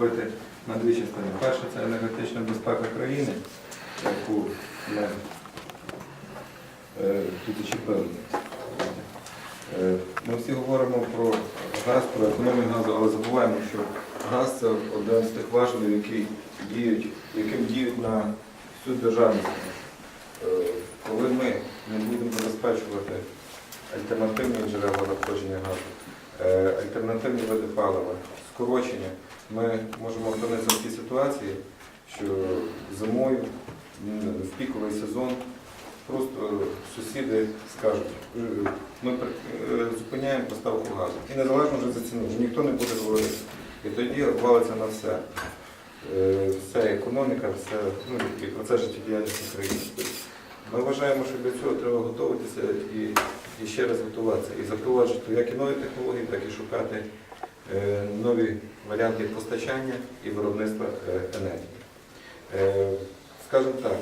розбити на дві частини. Перша це енергетична безпека країни, яку ми е, тут зачепили. Е, Ми всі говоримо про газ, про економію газу, але забуваємо, що газ це один з тих важелів, які діють, яким діють на всю державність. Е, Коли ми не будемо забезпечувати альтернативні джерела надходження газу, альтернативні види палива, скорочення, ми можемо опинитися в тій ситуації, що зимою, в піковий сезон, просто сусіди скажуть, «Е, ми е, зупиняємо поставку газу. І незалежно вже за ціну, ніхто не буде говорити. І тоді валиться на все. Е, Вся економіка, все, ну, і процес життєдіяльності країни. Ми вважаємо, що для цього треба готуватися і, і ще раз готуватися. І запроваджувати як і нові технології, так і шукати нові варіанти постачання і виробництва е, енергії. Е, Скажімо так,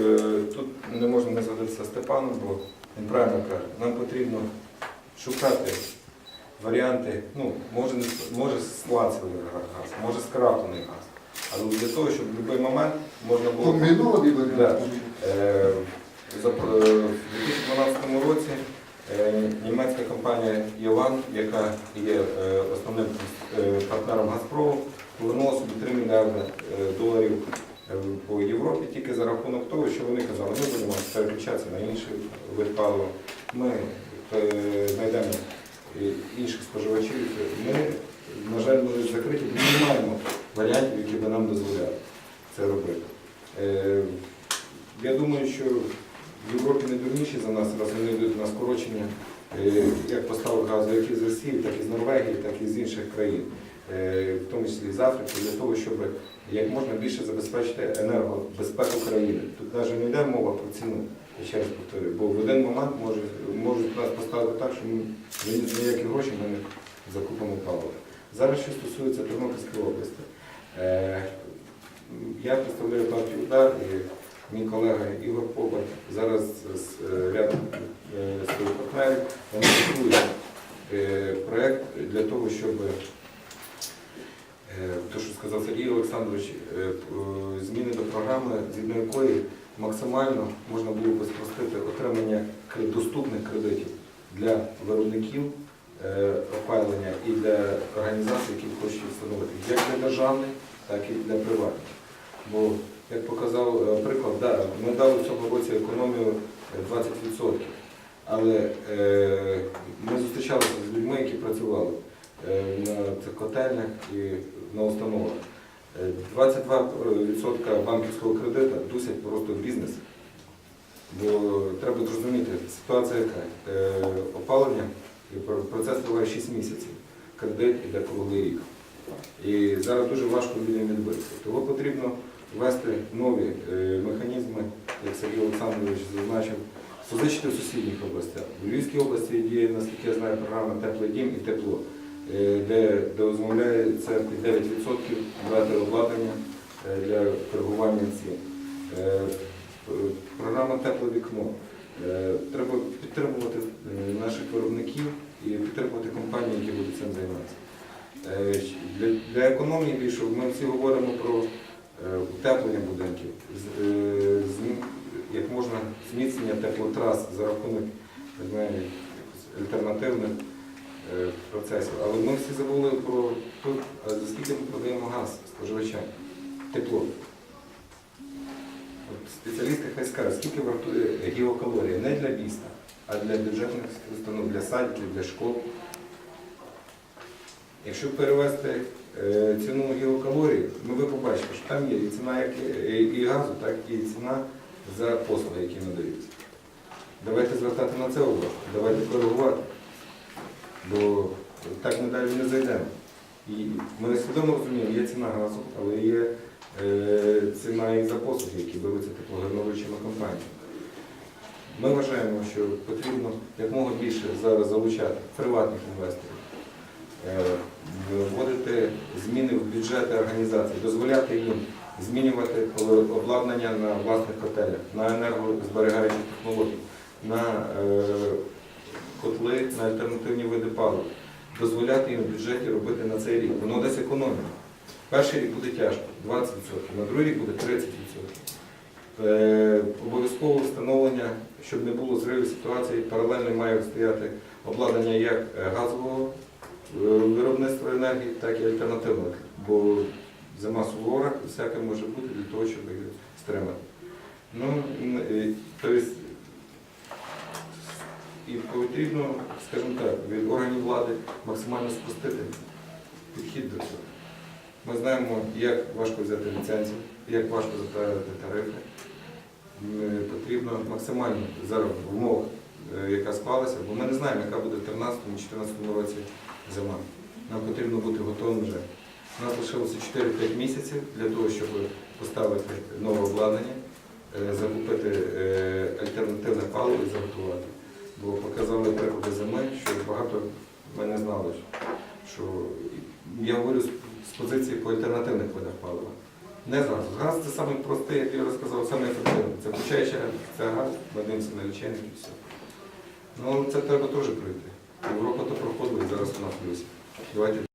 е, тут не можна не згодитися Степаном, бо він правильно каже, нам потрібно шукати варіанти, ну, може, може з газ, може скраплений газ. Але для того, щоб в будь-який момент можна було. Комбінований варіант. Е, за- е, В 2012 році е, компанія Єван, яка є е, основним е, партнером Газпрому, повернула собі 3 мільярди е, доларів по Європі тільки за рахунок того, що вони казали, ми будемо переключатися на інший вид палива, ми знайдемо інших споживачів. Ми, на жаль, були закриті, ми не маємо варіантів, які би нам дозволяли це робити. Я думаю, що в Європі не дурніші за нас, раз вони йдуть на скорочення як поставок газу, як із Росії, так і з Норвегії, так і з інших країн, е, в тому числі з Африки, для того, щоб як можна більше забезпечити енергобезпеку країни. Тут навіть не йде мова про ціну, я ще раз повторюю, бо в один момент може, можуть нас поставити так, що ми ніякі гроші ми не закупимо паливо. Зараз, що стосується Тернопільської області, е, я представляю партію «Удар» мій колега Ігор Попа зараз з е, рядом е, своїх партнерів вони готують е, проєкт для того, щоб те, що сказав Сергій Олександрович, зміни до програми, згідно якої максимально можна було би спростити отримання доступних кредитів для виробників опалення і для організацій, які хочуть встановити як для державних, так і для приватних. Бо, як показав е, приклад, да, ми дали в цьому році економію е, 20%. Але е, ми зустрічалися з людьми, які працювали е, на котельнях і на установах. Е, 22% банківського кредиту дусять просто бізнес. Бо треба зрозуміти, ситуація яка. Е, опалення, процес триває 6 місяців. Кредит іде круглий рік. І зараз дуже важко людям відбитися. Того потрібно ввести нові е, механізми, як Сергій Олександрович зазначив, позичити в сусідніх областях. У Львівській області діє, наскільки я знаю, програма Теплий дім і тепло, е, де, дозволяється під 9% брати обладнання е, для коригування цін. Програма Тепле вікно. Треба підтримувати наших виробників і підтримувати компанії, які будуть цим займатися. Е, Для, для економії більше ми всі говоримо про е, утеплення будинків, е, як можна зміцнення теплотрас за рахунок альтернативних процесів. Але ми всі забули про за скільки ми продаємо газ споживачам, тепло. От Спеціалісти хай скажуть, скільки вартує гіокалорія не для міста, а для бюджетних установ, для садиків, для школ. Якщо перевести е, ціну гіокалорій, ну ви побачите, що там є і ціна як і, газу, так і ціна за послуги, які надаються. Давайте звертати на це увагу, давайте коригувати, бо так ми далі не зайдемо. І ми свідомо розуміємо, є ціна газу, але є е, ціна і за послуги, які беруться теплогенеруючими компаніями. Ми вважаємо, що потрібно якмога більше зараз залучати приватних інвесторів, е, вводити зміни в бюджети організацій, дозволяти їм змінювати обладнання на власних котелях, на енергозберігаючі технології, на е, котли, на альтернативні види палива, дозволяти їм в бюджеті робити на цей рік. Воно десь економія. Перший рік буде тяжко, 20%, на другий рік буде 30%. Е, обов'язково встановлення, щоб не було зривів ситуації, паралельно має стояти обладнання як е, газового е, виробництва енергії, так і альтернативного. Бо зима сувора, всяке може бути для того, щоб її стримати. Ну, е, тобто, і потрібно, скажімо так, від органів влади максимально спростити підхід до цього. Ми знаємо, як важко взяти ліцензію, як важко затвердити тарифи. Потрібно максимально зараз в умовах, е, яка склалася, бо ми не знаємо, яка буде в 2013-2014 році зима. Нам потрібно бути готовим вже. У нас лишилося 4-5 місяців для того, щоб поставити нове обладнання, е, закупити е, альтернативне паливо і заготувати. Бо показали приклади зими, що багато ми не знали, що я говорю з- позиції по альтернативних видах палива. Не газ. Газ це саме простий, як я розказав, саме ефективний. Це включаючи це газ, ми дивимося на лічильник і все. Ну це треба теж пройти. То проходили зараз у нас. Давайте